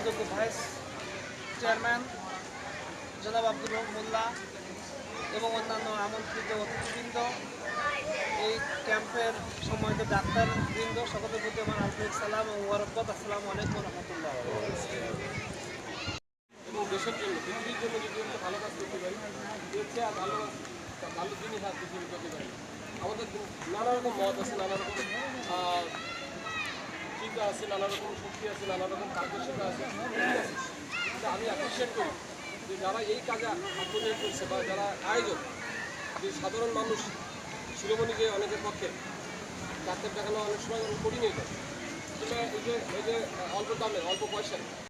সম্মানযোগ্য vice chairman জনাব আব্দুল হক মোল্লা এবং অন্যান্য আমন্ত্রিত অতিথিবৃন্দ, এই ক্যাম্পের সম্মানিত ডাক্তার বৃন্দ সকলের প্রতি আমার আন্তরিক সালাম ও ওয়ারকত আসসালামু আলাইকুম রহমতুল্লাহ এবং দেশের জন্য, পৃথিবীর জন্য যদি আমরা ভালো কাজ করতে পারি আর ভালো ভালো জিনিস আর করতে পারি। আমাদের নানা রকম মত আছে নানা রকম আছে, নানা রকম শক্তি আছে, নানা রকম কার্যশীলতা আছে। কিন্তু আমি অ্যাপ্রিসিয়েট করি যে যারা এই কাজে আত্মনিয়োগ করছে বা যারা আয়োজক, যে সাধারণ মানুষ শিরোমণি যে অনেকের পক্ষে ডাক্তার দেখানো অনেক সময় কঠিন হয়ে যায় কিন্তু এই যে এই যে, অল্প দামে, অল্প পয়সায়